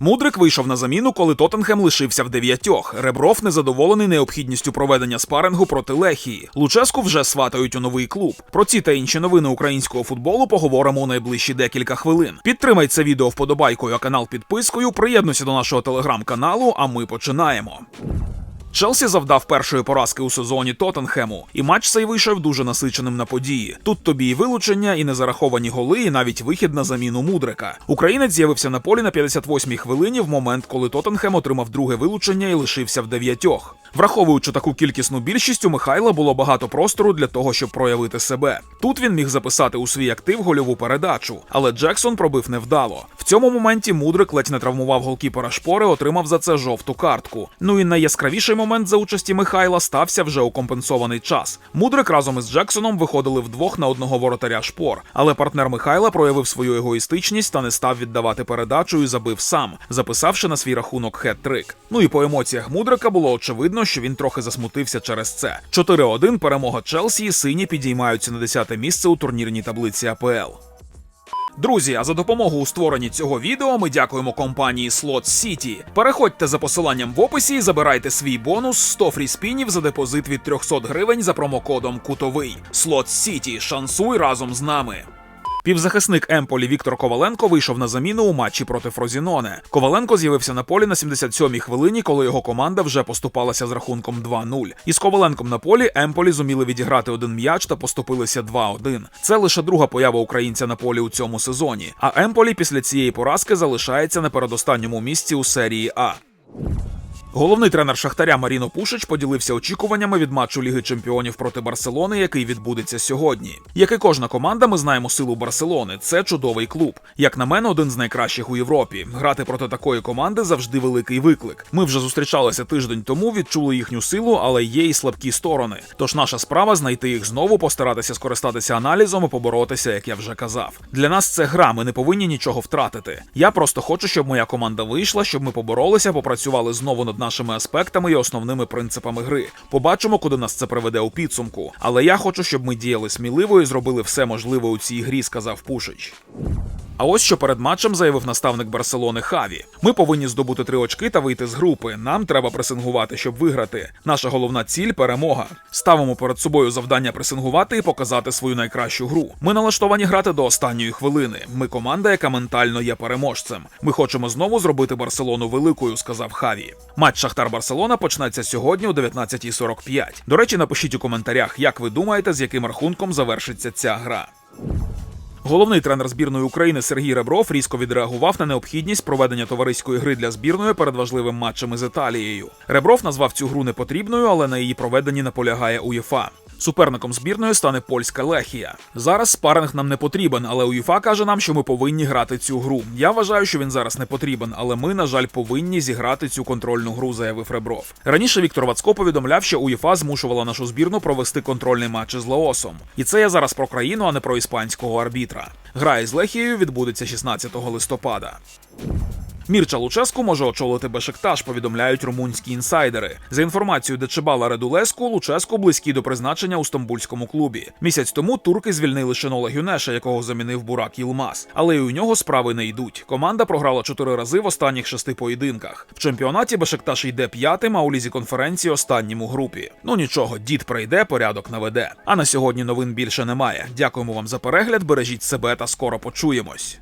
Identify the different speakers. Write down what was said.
Speaker 1: Мудрик вийшов на заміну, коли Тоттенхем лишився в дев'ятьох. Ребров незадоволений необхідністю проведення спарингу проти Лехії. Луческу вже сватають у новий клуб. Про ці та інші новини українського футболу поговоримо у найближчі декілька хвилин. Підтримай це відео вподобайкою, а канал підпискою. Приєднуйся до нашого телеграм-каналу. А ми починаємо. Челсі завдав першої поразки у сезоні Тоттенхему, і матч цей вийшов дуже насиченим на події. Тут тобі і вилучення, і незараховані голи, і навіть вихід на заміну Мудрика. Українець з'явився на полі на 58-й хвилині в момент, коли Тоттенхем отримав друге вилучення і лишився в дев'ятьох. Враховуючи таку кількісну більшість, у Михайла було багато простору для того, щоб проявити себе. Тут він міг записати у свій актив гольову передачу, але Джексон пробив невдало. В цьому моменті Мудрик ледь не травмував голкіпера шпори, отримав за це жовту картку. Ну і найяскравіший момент за участі Михайла стався вже у компенсований час. Мудрик разом із Джексоном виходили вдвох на одного воротаря шпор, але партнер Михайла проявив свою егоїстичність та не став віддавати передачу і забив сам, записавши на свій рахунок хет-трик. Ну і по емоціях Мудрика було очевидно, що він трохи засмутився через це. 4-1 перемога Челсі, сині підіймаються на 10 місце у турнірній таблиці АПЛ. Друзі, а за допомогу у створенні цього відео ми дякуємо компанії Slot City. Переходьте за посиланням в описі і забирайте свій бонус 100 фріспінів за депозит від 300 гривень за промокодом Кутовий. Slot City. Шансуй разом з нами. Півзахисник Емполі Віктор Коваленко вийшов на заміну у матчі проти Фрозіноне. Коваленко з'явився на полі на 77-й хвилині, коли його команда вже поступалася з рахунком 2-0. Із Коваленком на полі Емполі зуміли відіграти один м'яч та поступилися 2-1. Це лише друга поява українця на полі у цьому сезоні. А Емполі після цієї поразки залишається на передостанньому місці у серії А. Головний тренер Шахтаря Маріно Пушич поділився очікуваннями від матчу Ліги Чемпіонів проти Барселони, який відбудеться сьогодні. Як і кожна команда, ми знаємо силу Барселони. Це чудовий клуб. Як на мене, один з найкращих у Європі. Грати проти такої команди завжди великий виклик. Ми вже зустрічалися тиждень тому, відчули їхню силу, але є і слабкі сторони. Тож наша справа знайти їх знову, постаратися скористатися аналізом і поборотися, як я вже казав. Для нас це гра. Ми не повинні нічого втратити. Я просто хочу, щоб моя команда вийшла, щоб ми поборолися, попрацювали знову над нашими аспектами і основними принципами гри. Побачимо, куди нас це приведе у підсумку. Але я хочу, щоб ми діяли сміливо і зробили все можливе у цій грі, сказав Пушич. А ось що перед матчем заявив наставник Барселони Хаві. Ми повинні здобути три очки та вийти з групи. Нам треба пресингувати, щоб виграти. Наша головна ціль перемога. Ставимо перед собою завдання пресингувати і показати свою найкращу гру. Ми налаштовані грати до останньої хвилини. Ми команда, яка ментально є переможцем. Ми хочемо знову зробити Барселону великою, сказав Хаві. Матч Шахтар Барселона почнеться сьогодні о 19.45. До речі, напишіть у коментарях, як ви думаєте, з яким рахунком завершиться ця гра. Головний тренер збірної України Сергій Ребров різко відреагував на необхідність проведення товариської гри для збірної перед важливим матчем із Італією. Ребров назвав цю гру непотрібною, але на її проведенні наполягає УЄФА. Суперником збірної стане польська Лехія. Зараз спаринг нам не потрібен, але УЄФА каже нам, що ми повинні грати цю гру. Я вважаю, що він зараз не потрібен, але ми, на жаль, повинні зіграти цю контрольну гру, заявив Ребров. Раніше Віктор Вацко повідомляв, що УЄФА змушувала нашу збірну провести контрольний матч із Лаосом. І це я зараз про країну, а не про іспанського арбітра. Гра із Лехією відбудеться 16 листопада. Мірча Луческу може очолити Бешикташ, повідомляють румунські інсайдери. За інформацією Дечебала Редулеску, Луческу близький до призначення у стамбульському клубі. Місяць тому турки звільнили Шенола Гюнеша, якого замінив Бурак Ілмаз. Але й у нього справи не йдуть. Команда програла чотири рази в останніх шести поєдинках. В чемпіонаті Бешикташ йде п'ятим, а у лізі конференції останнім у групі. Ну нічого, дід прийде, порядок наведе. А на сьогодні новин більше немає. Дякуємо вам за перегляд. Бережіть себе та скоро почуємось.